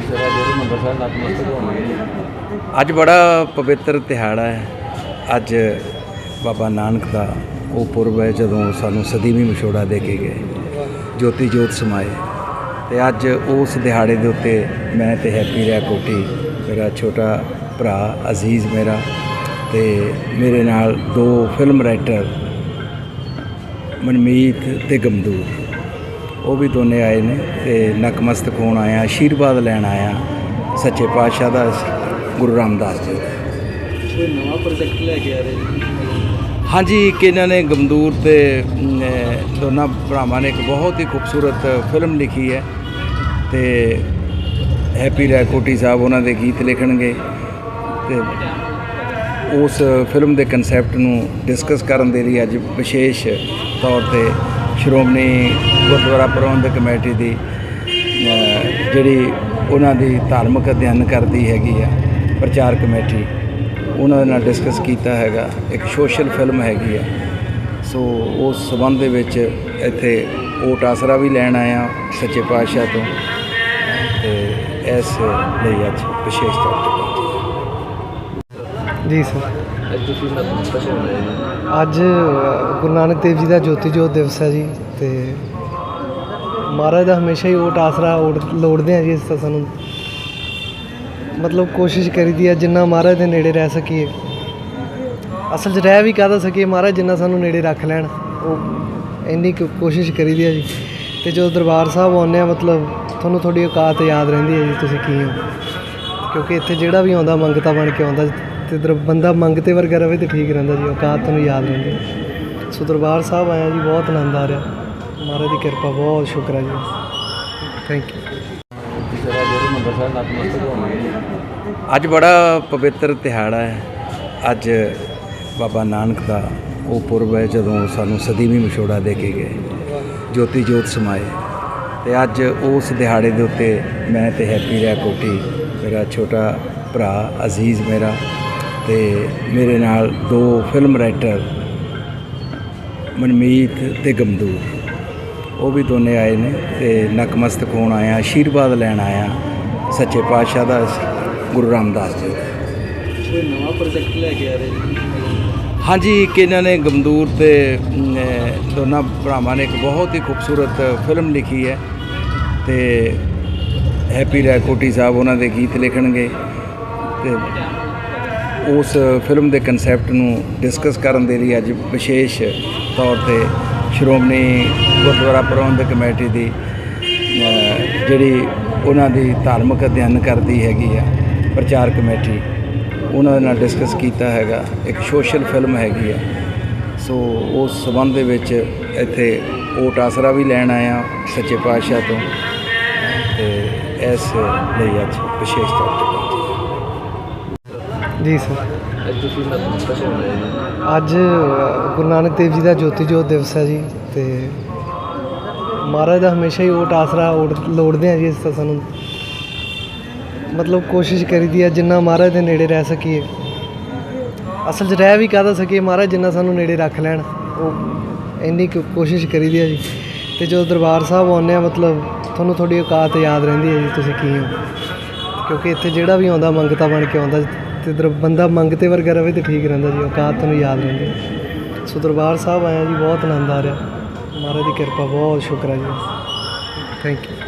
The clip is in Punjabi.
ਜਿਹੜਾ ਹਰਿਮੰਦਰ ਸਾਹਿਬ ਨਤਮਸਤਕ ਹੋਣਗੇ ਅੱਜ ਬੜਾ ਪਵਿੱਤਰ ਦਿਹਾੜਾ ਹੈ। ਅੱਜ ਬਾਬਾ ਨਾਨਕ ਦਾ ਉਹ ਪੁਰਬ ਹੈ, ਜਦੋਂ ਸਾਨੂੰ ਸਦੀਵੀ ਵਿਛੋੜਾ ਦੇ ਕੇ ਗਏ। ਜੋਤੀ ਜੋਤ ਸਮਾਏ। ਤੇ ਅੱਜ ਉਸ ਦਿਹਾੜੇ ਦੇ ਉੱਤੇ ਮੈਂ ਤੇ ਹੈਪੀ ਰਿਆ ਕੋਟੀ ਮੇਰਾ ਛੋਟਾ ਭਰਾ ਅਜ਼ੀਜ਼ ਮੇਰਾ ਤੇ ਮੇਰੇ ਨਾਲ ਦੋ ਫਿਲਮ ਰਾਈਟਰ ਮਨਮੀਤ ਤੇ ਗਮਦੂਰ ਉਹ ਵੀ ਦੋਨੇ ਆਏ ਨੇ ਤੇ ਨਕਮਸਤਕ ਹੋਣ ਆਇਆ ਆਸ਼ੀਰਵਾਦ ਲੈਣ ਆਇਆ ਸੱਚੇ ਪਾਤਸ਼ਾਹ ਦਾ ਗੁਰੂ ਰਾਮਦਾਸ ਜੀ ਦਾ। ਕੋਈ ਨਵਾਂ ਪ੍ਰੋਜੈਕਟ ਲੈ ਕੇ ਆ ਰਹੇ ਜੀ ਹਾਂਜੀ ਇੱਕ ਇਹਨਾਂ ਨੇ ਗਮਦੂਰ ਤੇ ਦੋਨਾਂ ਭਰਾਵਾਂ ਨੇ ਇੱਕ ਬਹੁਤ ਹੀ ਖੂਬਸੂਰਤ ਫਿਲਮ ਲਿਖੀ ਹੈ ਤੇ ਹੈਪੀ ਰੈਕੋਟੀ ਸਾਹਿਬ ਉਹਨਾਂ ਦੇ ਗੀਤ ਲਿਖਣਗੇ ਤੇ ਉਸ ਫਿਲਮ ਦੇ ਕਨਸੈਪਟ ਨੂੰ ਡਿਸਕਸ ਕਰਨ ਦੇ ਲਈ ਅੱਜ ਵਿਸ਼ੇਸ਼ ਤੌਰ ਤੇ ਸ਼੍ਰੋਮਣੀ ਗੁਰਦੁਆਰਾ ਪ੍ਰਬੰਧਕ ਕਮੇਟੀ ਦੀ ਜਿਹੜੀ ਉਹਨਾਂ ਦੀ ਧਾਰਮਿਕ ਅਧਿਐਨ ਕਰਦੀ ਹੈਗੀ ਆ ਪ੍ਰਚਾਰ ਕਮੇਟੀ ਉਹਨਾਂ ਦੇ ਨਾਲ ਡਿਸਕਸ ਕੀਤਾ ਹੈਗਾ ਇੱਕ ਸੋਸ਼ਲ ਫਿਲਮ ਹੈਗੀ ਆ। ਸੋ ਉਸ ਸਬੰਧ ਦੇ ਵਿੱਚ ਇੱਥੇ ਓਟ ਆਸਰਾ ਵੀ ਲੈਣ ਆਇਆ ਸੱਚੇ ਪਾਤਸ਼ਾਹ ਤੋਂ। ਤੇ ਇਸ ਲਈ ਅੱਜ ਵਿਸ਼ੇਸ਼ ਤੌਰ ਤੇ ਜੀ ਸਰ। ਅੱਜ ਗੁਰੂ ਨਾਨਕ ਦੇਵ ਜੀ ਦਾ ਜੋਤੀ ਜੋਤ ਦਿਵਸ ਹੈ ਜੀ ਤੇ ਮਹਾਰਾਜ ਦਾ ਹਮੇਸ਼ਾ ਹੀ ਓਟ ਆਸਰਾ ਓਟ ਲੋੜਦੇ ਆ ਜੀ ਇਸ ਤਾਂ ਸਾਨੂੰ। ਮਤਲਬ ਕੋਸ਼ਿਸ਼ ਕਰੀਦੀ ਆ, ਜਿੰਨਾ ਮਹਾਰਾਜ ਦੇ ਨੇੜੇ ਰਹਿ ਸਕੀਏ। ਅਸਲ 'ਚ ਰਹਿ ਵੀ ਕਾਹਦਾ ਸਕੀਏ? ਮਹਾਰਾਜ ਜਿੰਨਾ ਸਾਨੂੰ ਨੇੜੇ ਰੱਖ ਲੈਣ, ਉਹ ਇੰਨੀ ਕੁ ਕੋਸ਼ਿਸ਼ ਕਰੀਦੀ ਆ ਜੀ। ਤੇ ਜਦੋਂ ਦਰਬਾਰ ਸਾਹਿਬ ਆਉਂਦੇ ਆ, ਮਤਲਬ ਤੁਹਾਨੂੰ ਤੁਹਾਡੀ ਔਕਾਤ ਯਾਦ ਰਹਿੰਦੀ ਹੈ ਜੀ, ਤੁਸੀਂ ਕੀ ਹੋ? ਕਿਉਂਕਿ ਇੱਥੇ ਜਿਹੜਾ ਵੀ ਆਉਂਦਾ, ਮੰਗਤਾ ਬਣ ਕੇ ਆਉਂਦਾ, ਤੇ ਦਰ, ਬੰਦਾ ਮੰਗਤੇ ਵਰਗਾ ਰਵੇ ਤੇ ਠੀਕ ਰਹਿੰਦਾ ਜੀ, ਔਕਾਤ ਤੁਹਾਨੂੰ ਯਾਦ ਰਹਿੰਦੀ ਸੋ ਦਰਬਾਰ ਸਾਹਿਬ ਆਇਆ ਜੀ, ਬਹੁਤ ਆਨੰਦ ਆ ਰਿਹਾ। ਮਹਾਰਾਜ ਦੀ ਕਿਰਪਾ, ਬਹੁਤ ਸ਼ੁਕਰ ਹੈ ਜੀ। ਥੈਂਕ ਯੂ ਅੱਜ ਬੜਾ ਪਵਿੱਤਰ ਦਿਹਾੜਾ ਹੈ। ਅੱਜ ਬਾਬਾ ਨਾਨਕ ਦਾ ਉਹ ਪੁਰਬ ਹੈ, ਜਦੋਂ ਸਾਨੂੰ ਸਦੀਵੀ ਵਿਛੋੜਾ ਦੇ ਕੇ ਗਏ, ਜੋਤੀ ਜੋਤ ਸਮਾਏ। ਤੇ ਅੱਜ ਉਸ ਦਿਹਾੜੇ ਦੇ ਉੱਤੇ ਮੈਂ ਤੇ ਹੈਪੀ ਰਹਿ ਕੋਟੀ ਮੇਰਾ ਛੋਟਾ ਭਰਾ ਅਜ਼ੀਜ਼ ਮੇਰਾ ਤੇ ਮੇਰੇ ਨਾਲ ਦੋ ਫਿਲਮ ਰਾਈਟਰ ਮਨਮੀਤ ਤੇ ਗਮਦੂਰ ਉਹ ਵੀ ਦੋਨੇ ਆਏ ਨੇ ਤੇ ਨਕਮਸਤਕ ਹੋਣ ਆਇਆ ਆਸ਼ੀਰਵਾਦ ਲੈਣ ਆਇਆ ਸੱਚੇ ਪਾਤਸ਼ਾਹ ਦਾ ਗੁਰੂ ਰਾਮਦਾਸ ਜੀ ਕੋਈ ਨਵਾਂ ਪ੍ਰੋਜੈਕਟ ਲੈ ਕੇ ਆ ਰਹੇ ਜੀ ਹਾਂਜੀ ਇੱਕ ਇਹਨਾਂ ਨੇ ਗਮਦੂਰ ਤੇ ਦੋਨਾਂ ਭਰਾਵਾਂ ਨੇ ਇੱਕ ਬਹੁਤ ਹੀ ਖੂਬਸੂਰਤ ਫਿਲਮ ਲਿਖੀ ਹੈ ਤੇ ਹੈਪੀ ਰੈਕੋਟੀ ਸਾਹਿਬ ਉਹਨਾਂ ਦੇ ਗੀਤ ਲਿਖਣਗੇ ਤੇ ਉਸ ਫਿਲਮ ਦੇ ਕਨਸੈਪਟ ਨੂੰ ਡਿਸਕਸ ਕਰਨ ਦੇ ਲਈ ਅੱਜ ਵਿਸ਼ੇਸ਼ ਤੌਰ ਤੇ ਸ਼੍ਰੋਮਣੀ ਗੁਰਦੁਆਰਾ ਪ੍ਰਬੰਧਕ ਕਮੇਟੀ ਦੀ ਜਿਹੜੀ ਉਹਨਾਂ ਦੀ ਧਾਰਮਿਕ ਅਧਿਐਨ ਕਰਦੀ ਹੈਗੀ ਆ, ਪ੍ਰਚਾਰ ਕਮੇਟੀ, ਉਹਨਾਂ ਦੇ ਨਾਲ ਡਿਸਕਸ ਕੀਤਾ ਹੈਗਾ, ਇੱਕ ਸੋਸ਼ਲ ਫਿਲਮ ਹੈਗੀ ਆ। ਸੋ ਉਸ ਸਬੰਧ ਦੇ ਵਿੱਚ ਇੱਥੇ ਓਟ ਆਸਰਾ ਵੀ ਲੈਣ ਆਇਆ ਸੱਚੇ ਪਾਤਸ਼ਾਹ ਤੋਂ, ਤੇ ਇਸ ਲਈ ਅੱਜ ਵਿਸ਼ੇਸ਼ ਤੌਰ ਤੇ ਜੀ ਸਰ। ਅੱਜ ਤੁਸੀਂ ਨਤਮਸਤਕ ਹੋਣੇ ਜੀ ਅੱਜ ਅ, ਗੁਰੂ ਨਾਨਕ ਦੇਵ ਜੀ ਦਾ ਜੋਤੀ ਜੋਤ ਦਿਵਸ ਹੈ ਜੀ ਤੇ ਮਹਾਰਾਜ ਦਾ ਹਮੇਸ਼ਾ ਹੀ ਓਟ ਆਸਰਾ ਓਟ ਲੋੜਦੇ ਆ ਜੀ ਇਸ ਤਰ੍ਹਾਂ ਸਾਨੂੰ। ਮਤਲਬ ਕੋਸ਼ਿਸ਼ ਕਰੀਦੀ ਆ ਜਿੰਨਾ ਮਹਾਰਾਜ ਦੇ ਨੇੜੇ ਰਹਿ ਸਕੀਏ। ਅਸਲ 'ਚ ਰਹਿ ਵੀ ਕਾਹਦਾ ਸਕੀਏ? ਮਹਾਰਾਜ ਜਿੰਨਾ ਸਾਨੂੰ ਨੇੜੇ ਰੱਖ ਲੈਣ ਉਹ ਇੰਨੀ ਕੁ ਕੋਸ਼ਿਸ਼ ਕਰੀਦੀ ਆ ਜੀ। ਤੇ ਜਦੋਂ ਦਰਬਾਰ ਸਾਹਿਬ ਆਉਂਦੇ ਆ ਮਤਲਬ ਤੁਹਾਨੂੰ ਤੁਹਾਡੀ ਔਕਾਤ ਯਾਦ ਰਹਿੰਦੀ ਹੈ ਜੀ ਤੁਸੀਂ ਕੀ ਹੋ। ਕਿਉਂਕਿ ਇੱਥੇ ਜਿਹੜਾ ਵੀ ਆਉਂਦਾ ਮੰਗਤਾ ਬਣ ਕੇ ਆਉਂਦਾ ਤੇ ਦਰ ਬੰਦਾ ਮੰਗਤੇ ਵਰਗਾ ਰਵੇ ਤੇ ਠੀਕ ਰਹਿੰਦਾ ਜੀ, ਔਕਾਤ ਤੁਹਾਨੂੰ ਯਾਦ ਰਹਿੰਦੀ। ਸੋ ਦਰਬਾਰ ਸਾਹਿਬ ਆਇਆ ਜੀ, ਬਹੁਤ ਆਨੰਦ ਆ ਰਿਹਾ। ਮਹਾਰਾਜ ਦੀ ਕਿਰਪਾ, ਬਹੁਤ ਸ਼ੁਕਰ ਹੈ ਜੀ। Thank you